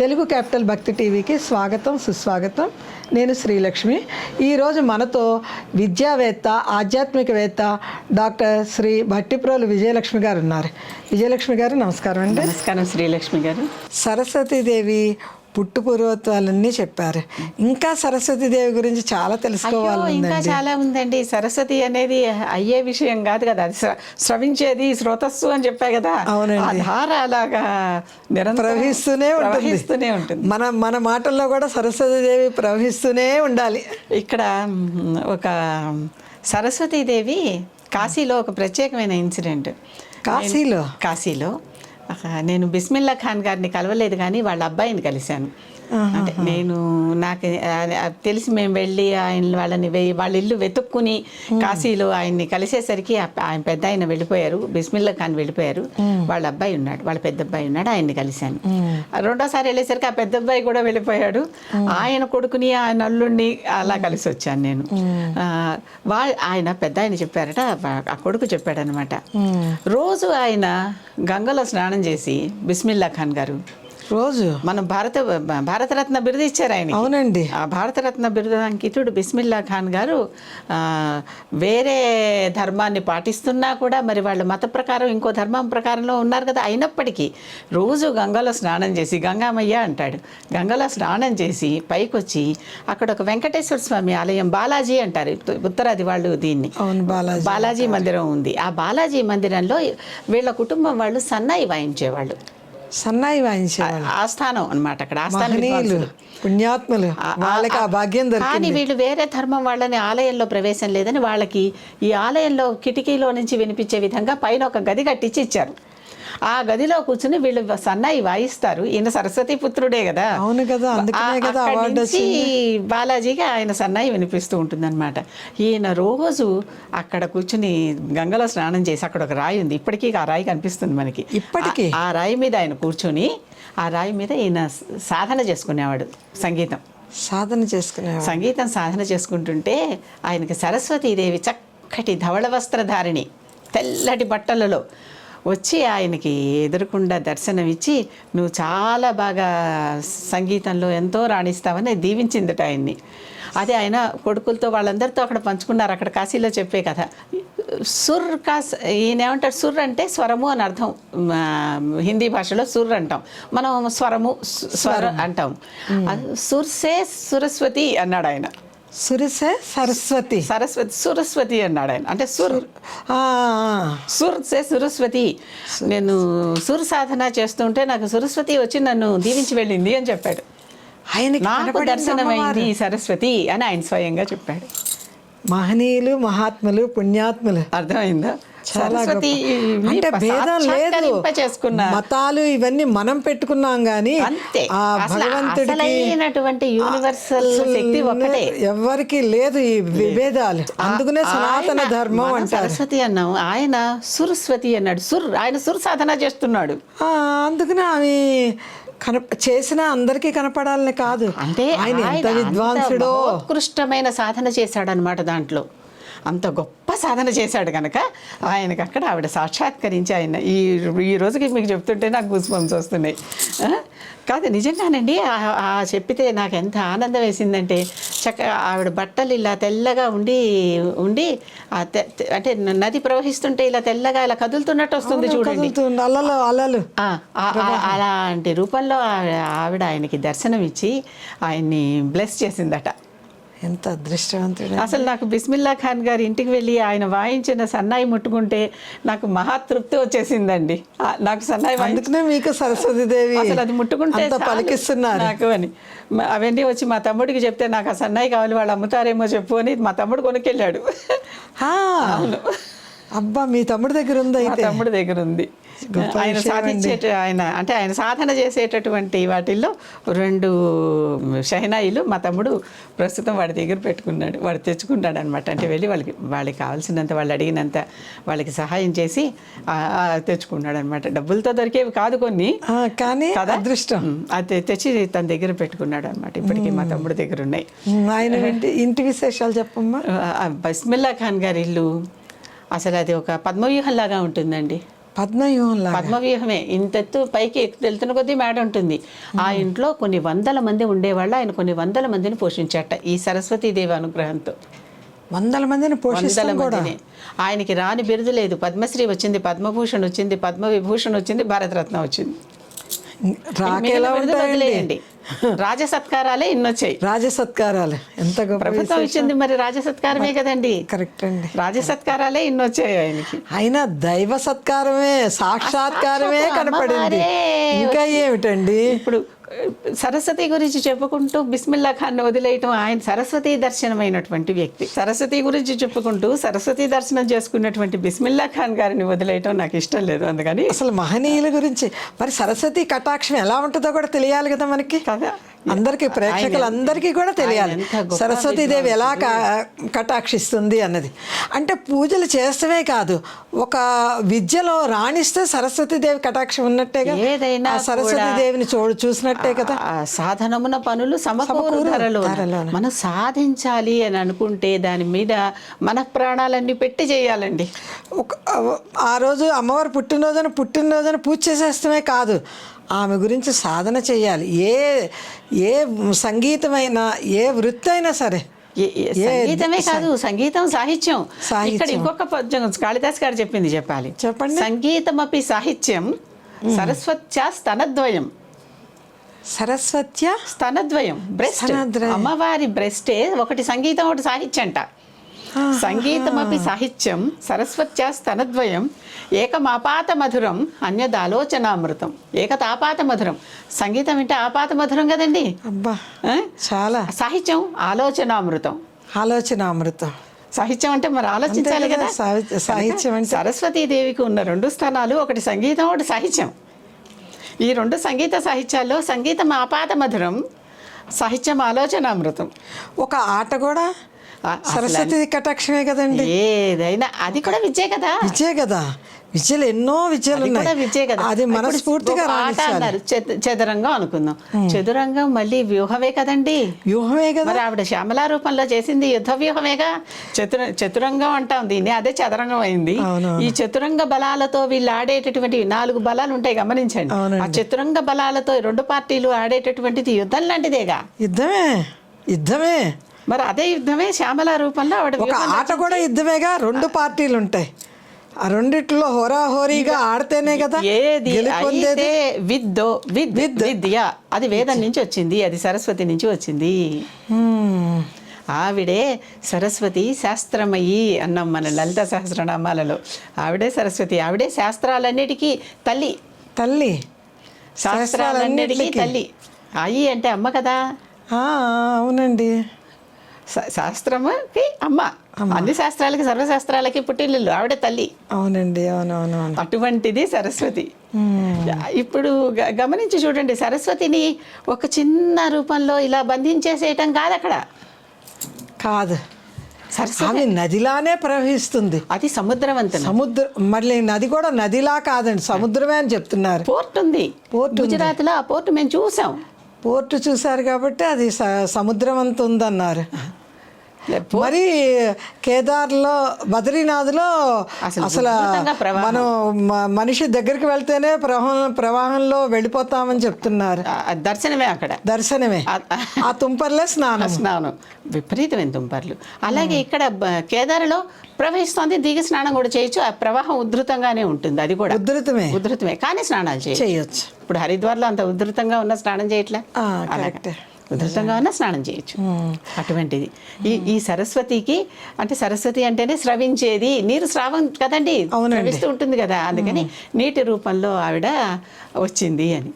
Telugu capital భక్తి టీవీకి స్వాగతం సుస్వాగతం. నేను శ్రీలక్ష్మి. ఈరోజు మనతో విద్యావేత్త ఆధ్యాత్మికవేత్త డాక్టర్ శ్రీ భట్టిప్రోలు విజయలక్ష్మి గారు ఉన్నారు. విజయలక్ష్మి గారు నమస్కారం అండి. నమస్కారం శ్రీలక్ష్మి గారు. సరస్వతీదేవి పుట్టు పూర్వత్వాలన్నీ చెప్పారు. ఇంకా సరస్వతీదేవి గురించి చాలా తెలుసుకోవాలి ఇంకా చాలా ఉందండి. సరస్వతి అనేది అయ్యే విషయం కాదు కదా. అది స్రవించేది స్రోతస్సు అని చెప్పా కదా. అవునండి. ధార అలాగా ప్రవహిస్తూనే ఉంటుంది. ప్రవహిస్తూనే ఉంటుంది. మన మన మాటల్లో కూడా సరస్వతీదేవి ప్రవహిస్తూనే ఉండాలి. ఇక్కడ ఒక సరస్వతీదేవి కాశీలో ఒక ప్రత్యేకమైన ఇన్సిడెంట్. కాశీలో? కాశీలో నేను బిస్మిల్లా ఖాన్ గారిని కలవలేదు కానీ వాళ్ళ అబ్బాయిని కలిశాను. అంటే నేను నాకు తెలిసి మేము వెళ్ళి ఆయన వాళ్ళని వెయ్యి వాళ్ళ ఇల్లు వెతుక్కుని కాశీలో ఆయన్ని కలిసేసరికి ఆయన పెద్ద ఆయన వెళ్ళిపోయారు. బిస్మిల్లా ఖాన్ వెళ్ళిపోయారు. వాళ్ళ అబ్బాయి ఉన్నాడు. వాళ్ళ పెద్ద అబ్బాయి ఉన్నాడు. ఆయన్ని కలిశాను. రెండోసారి వెళ్ళేసరికి ఆ పెద్ద అబ్బాయి కూడా వెళ్ళిపోయాడు. ఆయన కొడుకుని ఆయన అల్లుడిని అలా కలిసి వచ్చాను నేను. వా ఆయన పెద్ద ఆయన చెప్పారట ఆ కొడుకు చెప్పాడనమాట రోజు ఆయన గంగలో స్నానం చేసి బిస్మిల్లా ఖాన్ గారు రోజు. మనం భారత భారతరత్న బిరుదు ఇచ్చారు ఆయన అవునండి. ఆ భారతరత్న బిరుదు అంకితుడు బిస్మిల్లా ఖాన్ గారు వేరే ధర్మాన్ని పాటిస్తున్నా కూడా మరి వాళ్ళ మత ప్రకారం ఇంకో ధర్మం ప్రకారంలో ఉన్నారు కదా అయినప్పటికీ రోజు గంగలో స్నానం చేసి గంగామయ్య అంటాడు. గంగలో స్నానం చేసి పైకొచ్చి అక్కడ ఒక వెంకటేశ్వర స్వామి ఆలయం బాలాజీ అంటారు. ఉత్తరాది వాళ్ళు దీన్ని. బాలాజీ మందిరం ఉంది. ఆ బాలాజీ మందిరంలో వీళ్ళ కుటుంబం వాళ్ళు సన్నాయి వాయించేవాళ్ళు. సన్నాయి వాయించేవాళ్ళు. ఆస్థానం అన్నమాట అక్కడ ఆస్థాన. పుణ్యాత్ములు వాళ్ళకి ఆ భాగ్యం కానీ వీళ్ళు వేరే ధర్మం వాళ్ళని ఆలయంలో ప్రవేశం లేదని వాళ్ళకి ఈ ఆలయంలో కిటికీలో నుంచి వినిపించే విధంగా పైన ఒక గది కట్టించి ఇచ్చారు. ఆ గదిలో కూర్చుని వీళ్ళు సన్నాయి వాయిస్తారు. ఈయన సరస్వతి పుత్రుడే కదా. అవును కదా, కదా నుంచి బాలాజీకి ఆయన సన్నాయి వినిపిస్తూ ఉంటుందన్నమాట. ఈయన రోజు అక్కడ కూర్చుని గంగలో స్నానం చేసి అక్కడ ఒక రాయి ఉంది. ఇప్పటికీ ఆ రాయి కనిపిస్తుంది మనకి. ఇప్పటికీ? ఆ- రాయి మీద ఆయన కూర్చొని ఆ రాయి మీద ఈయన సాధన చేసుకునేవాడు సంగీతం. సాధన చేసుకునేవాళ్ళు సంగీతం సాధన చేసుకుంటుంటే ఆయనకి సరస్వతీదేవి చక్కటి ధవళ వస్త్రధారిణి తెల్లటి బట్టలలో వచ్చి ఆయనకి ఎదురుకుండా దర్శనమిచ్చి నువ్వు చాలా బాగా సంగీతంలో ఎంతో రాణిస్తావని దీవించిందట ఆయన్ని. అదే ఆయన కొడుకులతో వాళ్ళందరితో అక్కడ పంచుకున్నారు. అక్కడ కాశీలో చెప్పే కథ. సుర్ కాస్ ఈయన ఏమంటారు సుర్ అంటే స్వరము అని అర్థం. హిందీ భాషలో సుర్ అంటాం. మనం స్వరము స్వరం అంటాం. సుర్సే సురస్వతి అన్నాడు ఆయన. సురిసే సరస్వతి. సరస్వతి సురస్వతి అన్నాడు ఆయన. అంటే సుర్. ఆ, ఆ. సుర్ సే సురస్వతి. నేను సుర్ సాధన చేస్తుంటే నాకు సురస్వతి వచ్చి నన్ను దీవించి వెళ్ళింది అని చెప్పాడు. ఆయనకి నాకు దర్శనమైంది సరస్వతి అని ఆయన స్వయంగా చెప్పాడు. మహనీయులు మహాత్ములు పుణ్యాత్ములు. అర్థమైందా? సరస్వతి. అంటే భేదం లేదు. చేసుకున్న మతాలు ఇవన్నీ మనం పెట్టుకున్నాం గాని ఆ భగవంతుడికి యూనివర్సల్ శక్తి ఎవరికి లేదు ఈ విభేదాలు. అందుకనే సనాతన ధర్మం అంటారు. సరస్వతి అన్నాం. ఆయన సురస్వతి అన్నాడు. సుర్ ఆయన సుర్ సాధన చేస్తున్నాడు. ఆ, అందుకనే ఆమె కన చేసిన అందరికీ కనపడాలని కాదు. అంటే ఆయన ఎంత విద్వాంసుడో అంత మహోత్కృష్టమైన సాధన చేశాడనమాట దాంట్లో. అంత గొప్ప సాధన చేశాడు కనుక ఆయనకి అక్కడ ఆవిడ సాక్షాత్కరించి ఆయన ఈ ఈ రోజుకి మీకు చెప్తుంటే నాకు గుస్బంస్ వస్తున్నాయి? కాదు నిజంగానండి ఆ- చెప్పితే నాకు ఎంత ఆనందం వేసిందంటే చక్క ఆవిడ బట్టలు ఇలా తెల్లగా ఉండి ఉండి అంటే నది ప్రవహిస్తుంటే ఇలా తెల్లగా ఇలా కదులుతున్నట్టు వస్తుంది చూడండి. అలలు అలలు. అలాంటి రూపంలో ఆవిడ ఆయనకి దర్శనం ఇచ్చి ఆయన్ని బ్లెస్ చేసిందట. ఎంత అదృష్టవంతుడు అసలు నాకు బిస్మిల్లా ఖాన్ గారి ఇంటికి వెళ్ళి ఆయన వాయించిన సన్నాయి ముట్టుకుంటే నాకు మహాతృప్తి వచ్చేసిందండి. ఆ, నాకు సన్నాయి అందుకనే మీకు సరస్వతి దేవి అసలు అది ముట్టుకుంటే పలికిస్తున్నారు. నాకు అని. అవన్నీ వచ్చి మా తమ్ముడికి చెప్తే నాకు ఆ సన్నాయి కావాలి వాళ్ళు అమ్ముతారేమో చెప్పు అని మా తమ్ముడు కొనుక్కెళ్ళాడు. ఆ, అబ్బా మీ తమ్ముడి దగ్గర ఉంది అయితే? తమ్ముడి దగ్గర ఉంది. ఆయన సాధించేట ఆయన అంటే ఆయన సాధన చేసేటటువంటి వాటిల్లో రెండు షహనాయిలు మా తమ్ముడు ప్రస్తుతం వాడి దగ్గర పెట్టుకున్నాడు వాడు తెచ్చుకుంటాడు అనమాట అంటే వెళ్ళి వాళ్ళకి వాళ్ళకి కావాల్సినంత వాళ్ళు అడిగినంత వాళ్ళకి సహాయం చేసి తెచ్చుకున్నాడు అనమాట డబ్బులతో దొరికేవి కాదు కొన్ని. కానీ? అదృష్టం. అది తెచ్చి తన దగ్గర పెట్టుకున్నాడు అనమాట ఇప్పటికీ మా తమ్ముడి దగ్గర ఉన్నాయి. ఆయన ఇంటి విశేషాలు చెప్పమ్మా. బస్మిల్లా ఖాన్ గారి ఇల్లు. అసలు అది ఒక పద్మవ్యూహంలాగా ఉంటుందండి. పద్మవ్యూహం పద్మవ్యూహమే. ఇంతెత్తు పైకి వెళ్తున్న కొద్దీ మేడ ఉంటుంది. ఆ ఇంట్లో కొన్ని వందల మంది ఉండేవాళ్ళు. ఆయన కొన్ని వందల మందిని పోషించట ఈ సరస్వతీదేవి అనుగ్రహంతో. వందల మందిని వందల మందిని. ఆయనకి రాని బిరుదు లేదు. పద్మశ్రీ వచ్చింది పద్మభూషణ్ వచ్చింది పద్మవిభూషణ్ వచ్చింది భారతరత్న వచ్చింది. రాక మిగిలిన ఎలా బిరుదులు ఉంటాయండి? రాజ సత్కారాలే ఇన్నొచ్చాయి. రాజ సత్కారాలు. ఎంత గొప్ప ప్రభుత్వం ఇచ్చింది మరి రాజ సత్కారమే కదండి. కరెక్ట్ అండి. రాజ సత్కారాలే ఇన్నొచ్చాయి ఆయనకి. అయినా దైవ సత్కారమే సాక్షాత్కారమే కనపడింది. ఇంకా ఏమిటండి? ఇప్పుడు సరస్వతి గురించి చెప్పుకుంటూ బిస్మిల్లా ఖాన్ వదిలేయటం ఆయన సరస్వతి దర్శనమైనటువంటి వ్యక్తి. సరస్వతి గురించి చెప్పుకుంటూ సరస్వతి దర్శనం చేసుకున్నటువంటి బిస్మిల్లా ఖాన్ గారిని వదిలేయటం నాకు ఇష్టం లేదు అందుకని అసలు మహనీయుల గురించి మరి సరస్వతి కటాక్షం ఎలా ఉంటుందో కూడా తెలియాలి కదా మనకి. కదా. అందరికి ప్రేక్షకులందరికీ కూడా తెలియాలి. సరస్వతీదేవి ఎలా కటాక్షిస్తుంది అన్నది. అంటే పూజలు చేస్తమే కాదు ఒక విద్యలో రాణిస్తే సరస్వతీదేవి కటాక్షం ఉన్నట్టేగా? ఏదైనా సరస్వతీదేవిని చూడు చూసినట్టే కదా? సాధనమున పనులు సమకూరు ధరలో. మనం సాధించాలి అని అనుకుంటే దాని మీద మన ప్రాణాలన్నీ పెట్టి చేయాలండి. ఆ రోజు అమ్మవారు పుట్టినరోజున పుట్టినరోజున పూజ చేసేస్తమే కాదు. ఆమె గురించి సాధన చేయాలి. ఏ ఏ సంగీతమైనా ఏ వృత్తి అయినా సరే సంగీతమే కాదు సంగీతం సాహిత్యం. సాహిత్యం. ఇక్కడ ఇంకొక పద్యం కాళిదాస్ గారు చెప్పింది చెప్పాలి. చెప్పండి. సంగీతమపి సాహిత్యం సరస్వత్యా స్తనద్వయం. సరస్వత్య స్తనద్వయం బ్రెస్ట్. అమ్మవారి బ్రెస్టే ఒకటి సంగీతం ఒకటి సాహిత్యంట. సంగీతమపి సాహిత్యం సరస్వత్యా స్తనద్వయం ఏకమాపాత మధురం అన్యదాలోచనామృతం. ఏకతాపాత మధురం సంగీతం అంటే ఆపాత మధురం కదండి? అబ్బా? చాలా. సాహిత్యం ఆలోచనామృతం. ఆలోచన అమృతం సాహిత్యం అంటే మరి ఆలోచించాలి కదా, సాహిత్య- అంటే- సరస్వతీదేవికి ఉన్న రెండు స్థానాలు ఒకటి సంగీతం ఒకటి సాహిత్యం. ఈ రెండు సంగీత సాహిత్యాల్లో సంగీతం ఆపాత మధురం సాహిత్యం ఆలోచనామృతం. ఒక ఆట కూడా? సరస్వతి కటాక్షమే కదండి. ఏదైనా అది కూడా విద్యే కదా. విజయ కదా. విద్యలు ఎన్నో విద్యలు విద్యే కదా. అది మనస్ఫూర్తిగా అన్నారు చదురంగం అనుకుందాం. చదురంగం మళ్ళీ వ్యూహమే కదండి. వ్యూహమే కదా. ఆవిడ శ్యామలా రూపంలో చేసింది యుద్ధ వ్యూహమేగా? చతుర చతురంగం అంటాం దీన్ని అదే చదరంగం అయింది. ఈ చతురంగ బలాలతో వీళ్ళు ఆడేటటువంటి నాలుగు బలాలు ఉంటాయి గమనించండి. ఆ చతురంగ బలాలతో రెండు పార్టీలు ఆడేటటువంటిది యుద్ధం లాంటిదేగా. యుద్ధమే యుద్ధమే. మరి అదే యుద్ధమే శ్యామల రూపంలో ఆవిడ ఒక ఆట కూడా యుద్ధమేగా రెండు పార్టీలు ఉంటాయి ఆ రెండిట్లో హోరాహోరీగా ఆడితేనే కదా ఏది అయితే విద్దో విద్ విద్య అది వేదం నుంచి వచ్చింది అది సరస్వతి నుంచి వచ్చింది. ఆవిడే సరస్వతి శాస్త్రమయ్యి అన్నాం మన లలిత సహస్రనామాలలో. ఆవిడే సరస్వతి ఆవిడే శాస్త్రాలన్నిటికీ తల్లి. తల్లి. శాస్త్రాలన్నిటికీ. తల్లి. అయ్యి అంటే అమ్మ కదా. ఆ, అవునండి. శాస్త్రముకి అమ్మ. అన్ని శాస్త్రాలకి సర్వశాస్త్రాలకి పుట్టిల్లు ఆవిడే తల్లి. అవునండి అవునవునవును. అటువంటిది సరస్వతి. ఇప్పుడు గమనించి చూడండి సరస్వతిని ఒక చిన్న రూపంలో ఇలా బంధించేసేయటం కాదు అక్కడ కాదు. సరస్వతి నదిలానే ప్రవహిస్తుంది. అది సముద్రవంతన. సముద్ర మళ్ళీ నది కూడా నదిలా కాదండి సముద్రమే అని చెప్తున్నారు. పోర్ట్ ఉంది. పోర్ట్. గుజరాత్లో ఆ పోర్ట్ మేము చూసాం. పోర్టు చూశారు కాబట్టి అది స- సముద్రం అంత ఉందన్నారు మరి కేదార్లో బద్రీనాథ్లో అసలు. మనం మనిషి దగ్గరికి వెళ్తేనే ప్రవాహం ప్రవాహంలో వెళ్ళిపోతామని చెప్తున్నారు. దర్శనమే అక్కడ. దర్శనమే. ఆ- తుంపర్లే స్నానం స్నానం. విపరీతమైన తుంపర్లు. అలాగే ఇక్కడ కేదారులో ప్రవహిస్తోంది దిగి స్నానం కూడా చేయొచ్చు. ఆ ప్రవాహం ఉధృతంగానే ఉంటుంది అది కూడా. ఉధృతమే. ఉధృతమే. కానీ స్నానాలు చేయొచ్చు. ఇప్పుడు హరిద్వార్లో అంత ఉధృతంగా ఉన్న స్నానం చేయట్లే. కరెక్టే. ఉధృతంగా ఉన్న స్నానం చేయొచ్చు. అటువంటిది. ఈ ఈ సరస్వతికి అంటే సరస్వతి అంటేనే స్రవించేది. నీరు స్రావం కదండి. స్రవిస్తూ ఉంటుంది కదా. అందుకని నీటి రూపంలో ఆవిడ వచ్చింది అని.